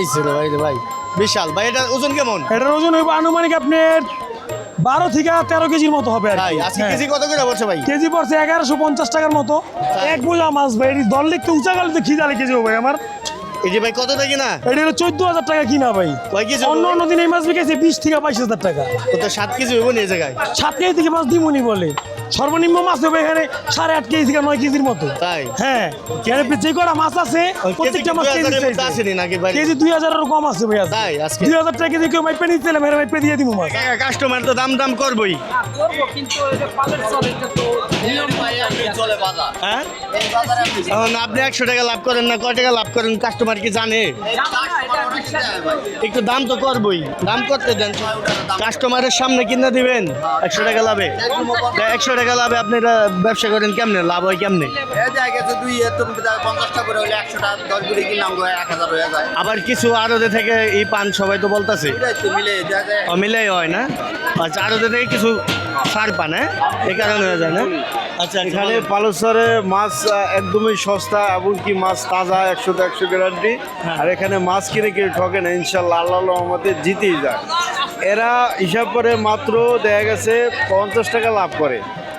সমানই হইব ভাই খাইছে ভাই রে ভাই। বিশাল। ভাই এটা ওজন কেমন? এটার ওজন হইব আনুমানিক আপনার বারো থেকে তেরো কেজির মতো হবে ভাই আজকে হ্যাঁ। কেজি কত করে পড়ছে ভাই? কেজি পড়ছে এগারোশো পঞ্চাশ টাকার মতো। এক বোঝা মাছ ভাই এটি দল লিখতে উঁচা গেলে তো খিদা লেগে যাব ভাই আমার। এই যে ভাই কত টাকা না এটি হলো চোদ্দ হাজার টাকা কিনা ভাই। কয় কেজি অন্য অন্য দিন এই মাছ বিকেছে বিশ থেকে বাইশ হাজার টাকা। তো সাত কেজি হইব এই জায়গায়? সাত কেজি থেকে মাছ দিমুনি বলে। সর্বনিম্ন মাছ হবে এখানে সাড়ে আট কেজি থেকে নয় কেজির মতো। তাই? হ্যাঁ এখানে যে কটা মাছ আছে? প্রত্যেকটা মাছ কেজি। আসেনি নাকি ভাই? কেজি দুই হাজারের কম আছে ভাই তাই, আজকে? দুই হাজার টাকা কেজি কেউ মাইপে নিতে মেরে মাইপে দিয়ে দিব মাছ। কাস্টমার তো দাম দাম করবই। করব কিন্তু ওই যে পালের চল এটা তো নিয়ম হ্যাঁ? এখন আপনি একশো টাকা লাভ করেন না কয় টাকা লাভ করেন কাস্টমার কি জানে? একটু দাম তো করবই। দাম করতে দেন। কাস্টমারের সামনে কিনে দিবেন একশো টাকা লাভে। একশো টাকা লাভে আপনারা ব্যবসা করেন কেমনে? লাভ হয় কেমনে? আবার কিছু আরতে থেকে এই পান সবাই তো বলতেছে? মিলেই হয় না? আচ্ছা আরতে থেকে কিছু সার পান হ্যাঁ? এই কারণে হয়ে যায় না? আচ্ছা এখানে এখানে পালসরে মাছ একদমই সস্তা এমনকি মাছ তাজা একশো একশো গ্যারান্টি। আর এখানে মাছ কিনে কেউ ঠকে না ইনশাল্লাহ আল্লাহ আমাদের জিতেই যায়। এরা হিসাব করে মাত্র দেখা গেছে পঞ্চাশ টাকা লাভ করে।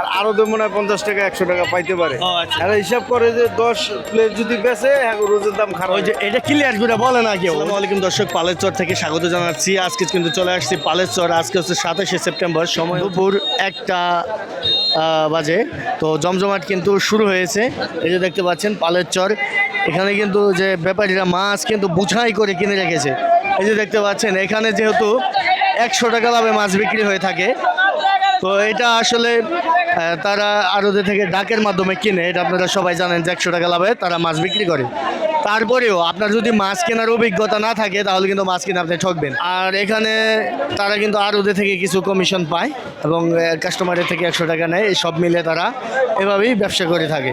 আর আরও তো মনে হয় পঞ্চাশ টাকা একশো টাকা পাইতে পারে। ও, আচ্ছা। হিসাব করে যে দশ প্লেট যদি বেচে হ্যাঁ রোজের দাম খারাপ। ওই যে এটা ক্লিয়ার করে বলে না কেউ। আলাইকুম দর্শক পালেরচর থেকে স্বাগত জানাচ্ছি। আজকে কিন্তু চলে আসছি পালেরচর আজকে হচ্ছে সাতাশে সেপ্টেম্বর সময় দুপুর একটা বাজে। তো জমজমাট কিন্তু শুরু হয়েছে। এই যে দেখতে পাচ্ছেন পালেরচর এখানে কিন্তু যে ব্যাপারীরা মাছ কিন্তু বুঝাই করে কিনে রেখেছে। এই যে দেখতে পাচ্ছেন এখানে যেহেতু একশো টাকা লাভে মাছ বিক্রি হয়ে থাকে তো এটা আসলে তারা আরতে থেকে ডাকের মাধ্যমে কিনে এটা আপনারা সবাই জানেন যে একশো টাকা লাভে তারা মাছ বিক্রি করে। তারপরেও আপনার যদি মাছ কেনার অভিজ্ঞতা না থাকে তাহলে কিন্তু মাছ কিনে আপনি ঠকবেন। আর এখানে তারা কিন্তু আরতে থেকে কিছু কমিশন পায় এবং কাস্টমারের থেকে একশো টাকা নেয় সব মিলে তারা এভাবেই ব্যবসা করে থাকে।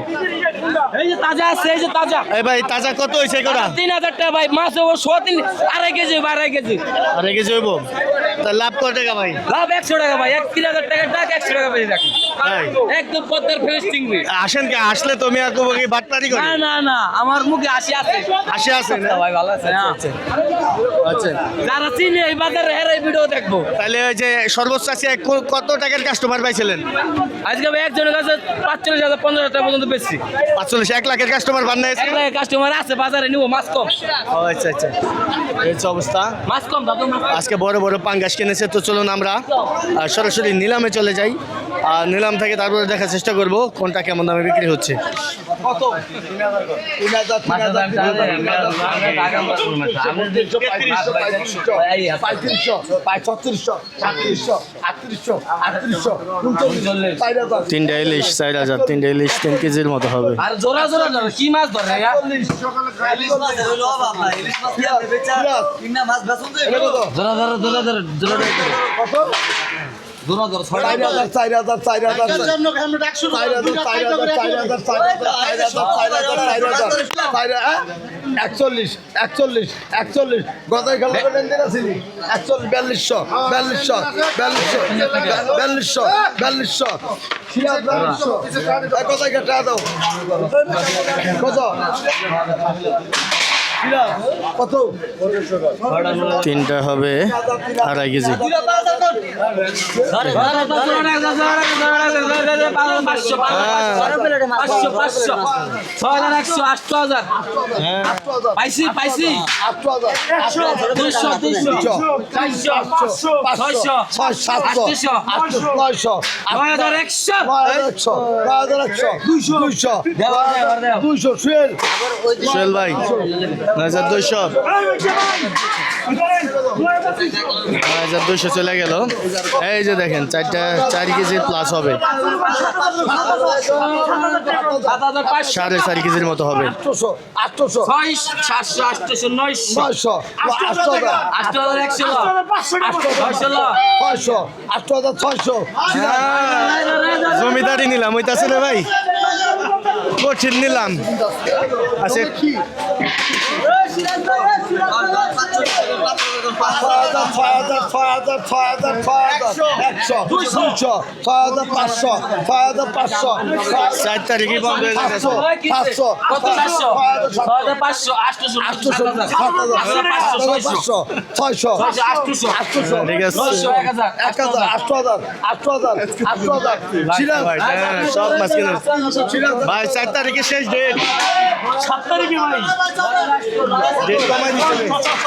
এই যে তাজা আছে এই যে তাজা। এই ভাই তাজা কত হয়েছে তিন হাজার টাকা ভাই মাছ হব তিন আড়াই কেজি আড়াই কেজি। রেখে যাব তা লাভ কত টাকা ভাই? লাভ একশো টাকা ভাই এক তিন হাজার টাকা একশো টাকা পেয়ে রাখি তাই? একদম পদ্মার ফ্রেশ চিংড়ি। আসেন কে আসলে তুমি আর কবো বাটপারি করে? না না না আমার মুখে হাসি আছে। আসে আসে না? ভাই ভালো আছে না আচ্ছা যারা চিনি এই বাজারে এই ভিডিও দেখব। তাহলে ওই যে সর্বোচ্চ আছে কত টাকার কাস্টমার পাইছিলেন? আজকে ভাই একজনের কাছে পাঁচচল্লিশ হাজার পঞ্চাশ হাজার টাকা পর্যন্ত বেশি পাঁচচল্লিশ এক লাখের কাস্টমার বান এক লাখ কাস্টমার আছে বাজারে নিবো মাছ কম। আচ্ছা আচ্ছা। এই অবস্থা। মাছ কম দাদু আজকে বড় বড় পাঙ্গাস কিনেছে তো চলুন আমরা সরাসরি নিলামে চলে যাই আর নিলাম থেকে তারপরে দেখার চেষ্টা করব কোনটা কেমন দামে বিক্রি হচ্ছে তিনটা ইলিশ চার হাজার তিনটা ইলিশ তিন কেজির মতো হবে আর জোড়া জোড়া কি মাছ ধরে ইয়া? জোড়া ধরে জোড়া ধরে একচল্লিশ একচল্লিশ একচল্লিশ গতায় খেলা ছিলি একচল্লিশ বিয়াল্লিশশো বিয়াল্লিশশো বিয়াল্লিশশো বিয়াল্লিশশো বিয়াল্লিশশো কত কত তিনটা হবে আড়াই কেজি। দুইশো দুইশো দুইশো দুইশো সুয়েল ভাই হাজার দুইশো নয় হাজার দুইশো চলে গেল এই যে দেখেন চারটা চার কেজি প্লাস হবে সাড়ে চার কেজির মতো হবে জমিদারি নিলাম ওইটাছে রে ভাই কঠিন নিলাম। আচ্ছা ছয় হাজার ছয় হাজার ছয় হাজার ছয় হাজার একশো দুইশো ছয় হাজার পাঁচশো ছয় হাজার পাঁচশো চার তারিখে বন্ধ হয়ে যাবে পাঁচশো পাঁচশো পাঁচশো আটশো হাজার পাঁচশো ছয়শো আটশো আটশোশো ঠিক আছে এক হাজার এক হাজার আটশো হাজার আটশো হাজার আটশো হাজার সব মাছ কিনে ভাই চার তারিখে শেষ ডেট সাত তারিখে ভাই। ডেট কমাই দিচ্ছে।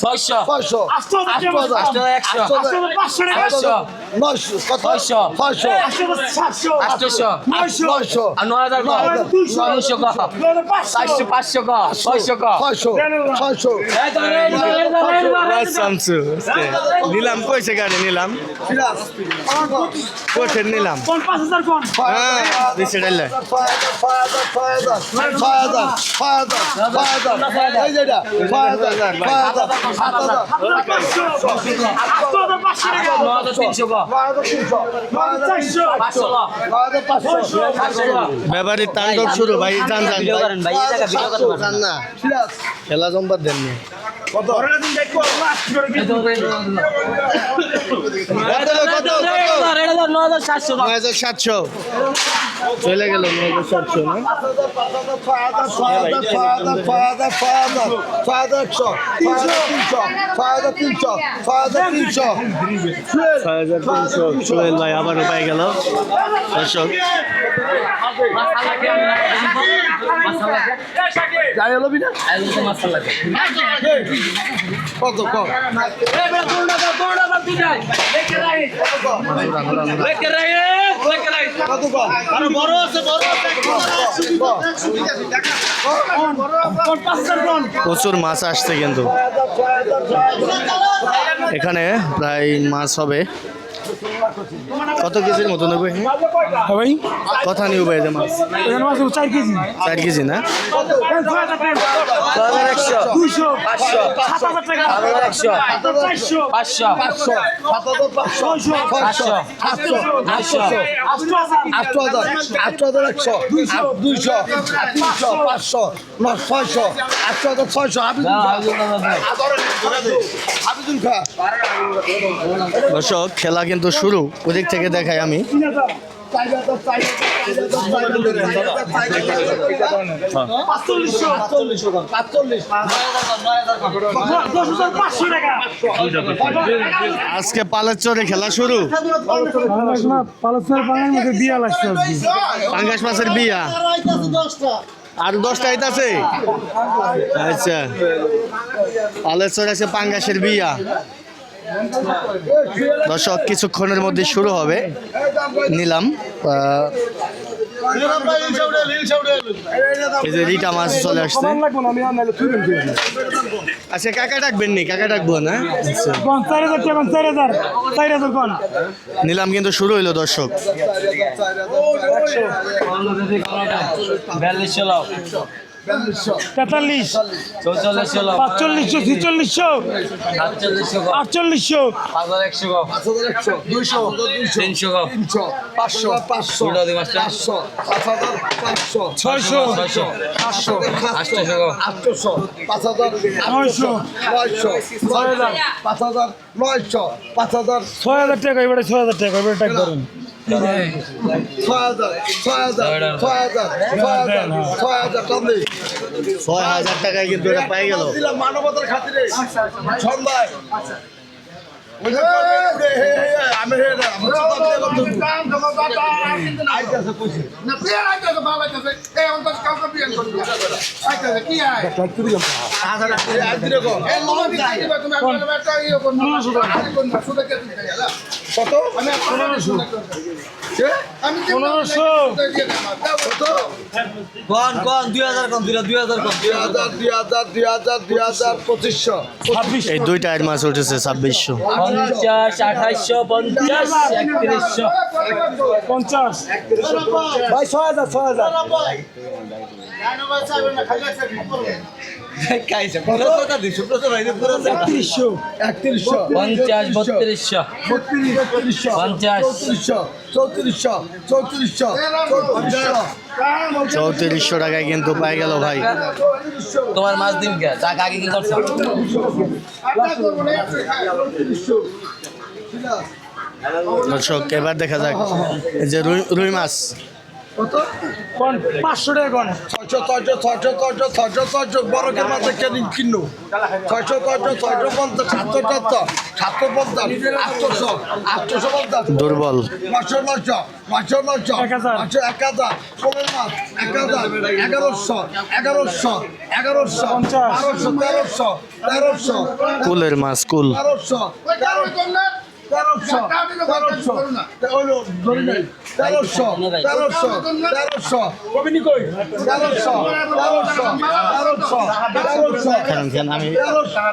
ছয়শো। ছয়শো। আটশো আটশো আটশো একশো। একশো। নয়শো ছয়শো। ছয়শো। আটশোশো নয়শো। নয়শো। নয় হাজার পাঁচশো। চারশো পাঁচশো ক ছয়শো ক ছয়শো ছয়শো। নিলাম। কইছে গাড়ি নিলাম? কোঠের নিলাম। কোন পাঁচ হাজার কোন? হ্যাঁ দিছে ডাইলে। ব্যাপারীর তাণ্ডব শুরু ভাই জান জান জান না। খেলা জম্বার কত। কত কত? চলে গেল আবার উপায় গেল কত কত কোন প্রচুর মাছ আসছে কিন্তু। এখানে প্রায় মাছ হবে। কত কেজির মতো নেবে হ্যাঁ ভাই। কথা নিয়ে ভাই মাছ চার কেজি। চার কেজি না? দুইশো। তিনশো পাঁচশো। ছয়শো। আটশো। হাজার। ছয়শো। দর্শক খেলা কিন্তু শুরু। ওদিক থেকে দেখাই আমি। আজকে পালের চরে খেলা শুরু। পাঙ্গাস মাছের বিয়া। আর দশটা আইতাছে? আচ্ছা। পালের চরে আছে পাঙ্গাসের বিয়া। দর্শক কিছুক্ষণের মধ্যে শুরু হবে। নিলাম। চলে আচ্ছা কাকা ডাকবেন কাকা না? আচ্ছা। নিলাম কিন্তু শুরু হইল, দর্শক। তেতাল্লিশ। পাঁচচল্লিশশো ছিচল্লিশশো আটচল্লিশশো। দুইশো তিনশো পাঁচশো পাঁচশো পাঁচশো পাঁচ হাজার পাঁচশো ছয়শো আটশোশো পাঁচ হাজার নয়শো। নয়শো ছয় হাজার। পাঁচ হাজার নয়শো পাঁচ হাজার। ছয় হাজার টাকা এবারে ছয় হাজার টাকা এবারে টাকা ধরেন ছয় হাজার টাকায় কিন্তু এটা পাই গেল মানবতার খাতিরে। সন্ধ্যায় কো কত? পনেরোশো। আমি পনেরোশো। কত? কোন কোন? দুই হাজার কোন দুই দুই হাজার কোন দুই হাজার দুই হাজার দুই হাজার দুই হাজার পঁচিশশো। ছাব্বিশ এই দুইটা আইড মাছ উঠেছে ছাব্বিশশো। পঞ্চাশ আঠাইশশো পঞ্চাশ একত্রিশশো। পঞ্চাশ। ভাই ছয় হাজার ছয় হাজার। একত্রিশশো একত্রিশশো পঞ্চাশ বত্রিশশো। বত্রিশ চৌত্রিশশো টাকায় কিন্তু পাই গেল ভাই। তোমার মাছ দিন কে? টাকা আগে কি করছ? দর্শক এবার দেখা যাক। এই যে রুই রুই মাছ। কত? কোন পাঁচশো টাকা কোন ছয়শো ছয়শো ছয়শো ছয়শো ছয়শো ছয়শো বড়কের মাঝে কেন কিনো ছয়শো ছয়শো ছয়শো পঞ্চাশ সাতশো চারশো সাতশো পঞ্চাশ আটশোশো আটশোশো পঞ্চাশ। দুর্বল। নশো নশো নশো নশো। নশো এক হাজার পনেরো মাস এক হাজার এগারোশো এগারোশো এগারোশো। বারোশো তেরোশো তেরোশো কুলের মাছ কুল। তেরোশো তেরোশো তেরোশো তেরোশো ওইলো ধরে নেই তেরোশো তেরোশো তেরোশো। কবিনি কই তেরোশো তেরোশো তেরোশো তেরোশো খান খান আমি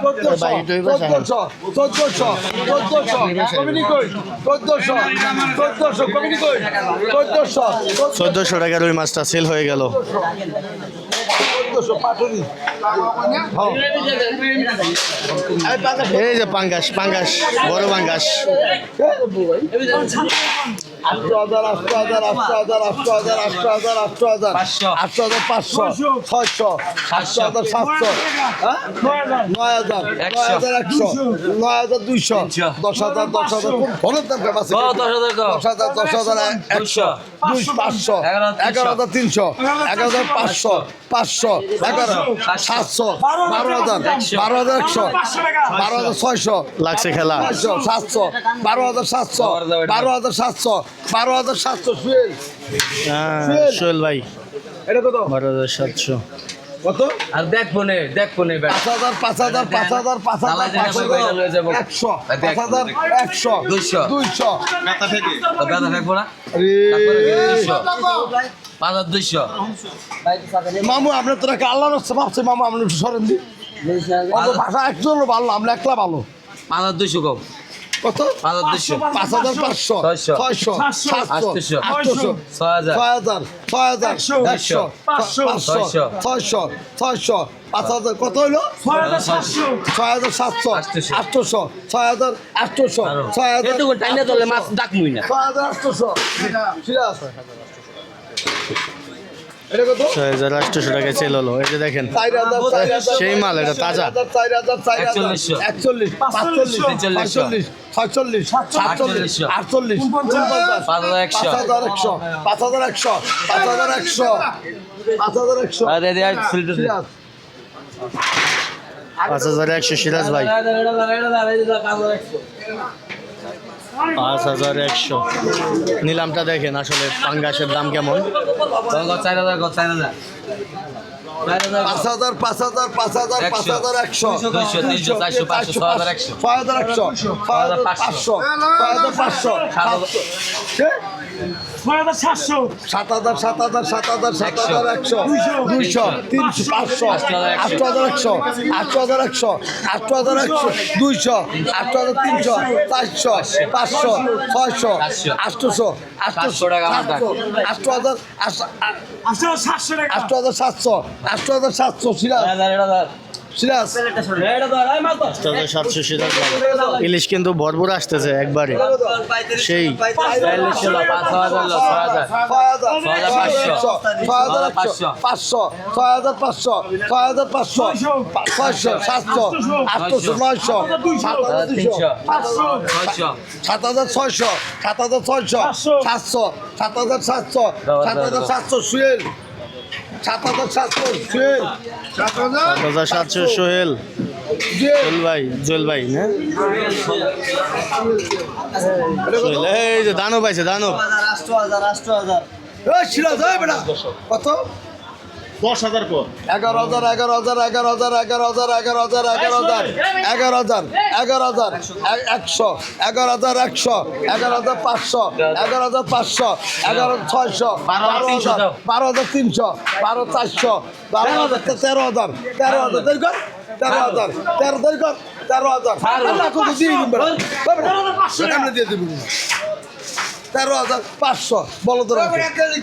চোদ্দশো চোদ্দশো চোদ্দশো কমিনি কই চোদ্দশো চোদ্দশো কমিনি কই চোদ্দশো চোদ্দশো। টাকা রুই মাছটা সেল হয়ে গেল। চোদ্দশো পাটুরি এই যে পাঙ্গাস পাঙ্গাস বড় পাঙ্গাস। আটশো হাজার আটশো হাজার আটশো হাজার আটশো হাজার আটশো হাজার আটশো হাজার। আটশো হাজার পাঁচশো ছয়শো। সাতশো। হাজার সাতশো। হ্যাঁ? নয় হাজার। নয় হাজার একশো। নয় হাজার দুইশো। দশ হাজার দশ হাজার অনেক দাম কেমন আছে দশ হাজার। দশ। হাজার একশো। দুই পাঁচশো। এগারো হাজার এগারো হাজার তিনশো। এগারো হাজার পাঁচশো। পাঁচশো। এগারো। সাতশো। বারো হাজার বারো হাজার একশো। বারো হাজার ছয়শো। লাগছে খেলা। সাতশো। বারো হাজার সাতশো। বারো হাজার সাতশো। বারো হাজার সাতশো সুয়েল হ্যাঁ সোহেল ভাই। এটা কত? বারো হাজার সাতশো। কত? আর দেখ ফোনে দেখ ফোনে পাঁচ হাজার পাঁচ হাজার পাঁচ হাজার পাঁচ হাজার চালাই পাঁচ যাবে, বাইরে লয়ে হাজার একশো পাঁচ হাজার একশো দুইশো। দুইশো। তো বেদা থাকব না? পাঁচ হাজার দুইশো। মামু আপনার তোরা আল্লাহ ভাবছে মামু আপনি একটু সরেন দি। ভাষা একজন ভালো আমরা একলা ভালো। পাঁচ হাজার দুইশো কম। কত? পাঁচ হাজার দুইশো। পাঁচ হাজার পাঁচশো। ছয়শো। ছয়শো সাতশো। আটশোশো ছয় হাজার। ছয় হাজার ছয় হাজার একশো। পাঁচশো। ছয়শো। ছয়শো পাঁচ হাজার কত হইল? ছয় হাজার সাতশো। ছয় হাজার সাতশো আটশোশো। ছয় হাজার আটশোশো ছয় হাজার টাইনে মাছ ডাকমুই না। ছয় হাজার আটশোশো এটা কত ছয় হাজার সেল হলো। এই যে দেখেন সেই মাল এটা তাজা। একচল্লিশ পাঁচচল্লিশ ছয়চল্লিশ ছয়চল্লিশ সাতচল্লিশ আটচল্লিশশো। আটচল্লিশ পাঁচ হাজার একশো। পাঁচ হাজার একশো পাঁচ হাজার একশো পাঁচ হাজার একশো পাঁচ হাজার একশো। সিরাজ। ভাই। পাঁচ হাজার একশো। নিলামটা দেখেন আসলে পাঙ্গাসের দাম কেমন। চার হাজার চার হাজার। পাঁচ হাজার পাঁচ হাজার পাঁচ হাজার পাঁচ একশো। হাজার একশো। দুইশো, তিনশো, চারশো, পাঁচশো, ছয় হাজার একশো। ছয় হাজার একশো। ছয় পাঁচশো। পাঁচশো সাত হাজার। সাতশো। কে? ছয় হাজার সাতশো। সাত হাজার সাত হাজার সাত হাজার সাত। হাজার একশো। দুইশো। তিনশো পাঁচশো। আটশো হাজার একশো। আটশো হাজার একশো আটশো হাজার একশো হাজার দুইশো আটশো হাজার তিনশো চারশো পাঁচশো ছয়শো সাতশো। আটশোশো আটশো হাজার আটশো আটশো সাতশো টাকা। আটশো হাজার সাতশো আটশো হাজার সাতশো সিরাজ। হাজার হাজার সিরাজ সাতশো সিরাজ ইলিশ কিন্তু ভরপুর আসতেছে একবারে সেই পাঁচশো। ছয় হাজার পাঁচশো। ছয় হাজার পাঁচশো ছয় হাজার পাঁচশো ছয়শো সাতশো আটশো নয়শো সাত হাজার পাঁচশো ছয়শো সাত হাজার ছয়শো সাত হাজার ছয়শো সাতশো সাত হাজার সাতশো সাত হাজার সাতশো সুয়েল সাত হাজার সাতশো সাত হাজার সাতশো সোহেল। জুয়েল। ভাই জুয়েল ভাই না? এই যে দানব আছে দানব। কত? দশ হাজার পর এগারো হাজার এগারো হাজার এগারো হাজার এগারো হাজার এগারো হাজার এগারো হাজার এগারো হাজার এগারো হাজার একশো এগারো হাজার একশো এগারো হাজার পাঁচশো এগারো হাজার পাঁচশো এগারো ছয়শো বারো হাজার বারো হাজার তিনশো বারো চারশো বারো হাজার তেরো হাজার তেরো হাজার দেরি কর তেরো হাজার তেরো দেরি কর তেরো হাজার দিয়ে আমরা তেরো হাজার পাঁচশো বলো তো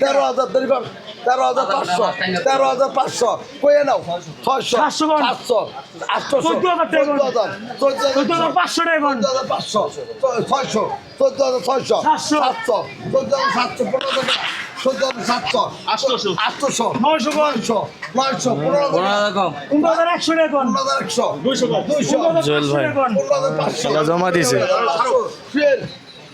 তেরো হাজার দেরি কর তেরো হাজার পাঁচশো তেরো হাজার পাঁচশো কয়ে নাও ছয়শো সাতশো আটশো চোদ্দ হাজার। চোদ্দ হাজার চোদ্দ হাজার পাঁচশো চোদ্দ হাজার পাঁচশো ছয়শো চোদ্দ হাজার ছয়শো সাতশো। সাতশো চোদ্দ হাজার সাতশো পনেরো হাজার টাকা। চোদ্দ হাজার সাতশো আটশোশো। আটশোশো নয়শো নয়শো নয়শো পনেরো হাজার পনেরো হাজার একশো পনেরো হাজার একশো দুইশো দুইশো পনেরো হাজার পাঁচশো জমা দিছে।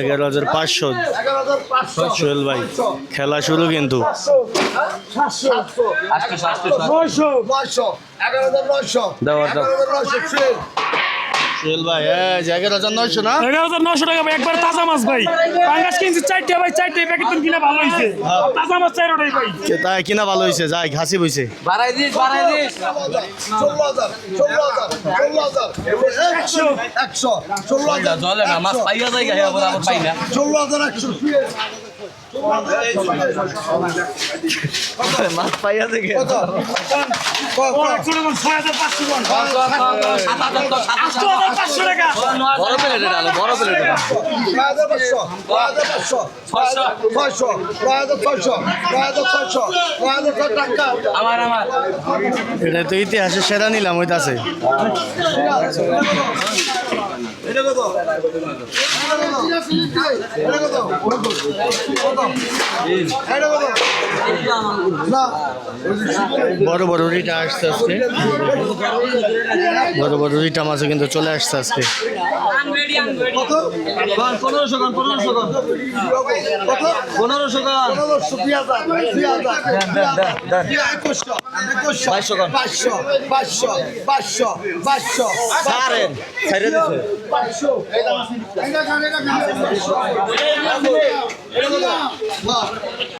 এগারো হাজার। পাঁচশো। সোহেল ভাই খেলা শুরু কিন্তু। নয়শো। নয়শো। সোহেল ভাই এই যে এগারো হাজার নয়শো না? এগারো হাজার নশো টাকা ভাই একবার তাজা মাছ ভাই। পাঙ্গাস কিনছি চারটে ভাই চারটে প্যাকেট তুমি কিনা ভালো হয়েছে তাজা মাছ চারোটাই ভাই। তাই কিনা ভালো হয়েছে যাই ঘাসি বইছে। বাড়াই দিস বাড়াই দিস। ষোলো হাজার ষোলো হাজার ষোলো হাজার একশো একশো। ষোলো হাজার জলে না মাছ পাইয়া যায় আবার আবার পাই না। ষোলো হাজার একশো। মাছ পাইয়া থেকে বড় প্লেট এটা এটা কত ইতিহাসে সেরা এটা কত? বড় বড় রিটা আসছে আজকে। বড় বড় রিটা মাছও কিন্তু চলে আসছে আজকে। কত পনেরোশো গান পনেরোশো গান কত পনেরোশো গান পনেরোশো দুই হাজার দুই হাজার একুশশো একুশশো বাইশশো গান। পাঁচশো পাঁচশো পাঁচশো পাঁচশো ছাড়েন ছেড়ে দিছে পাঁচশো এটা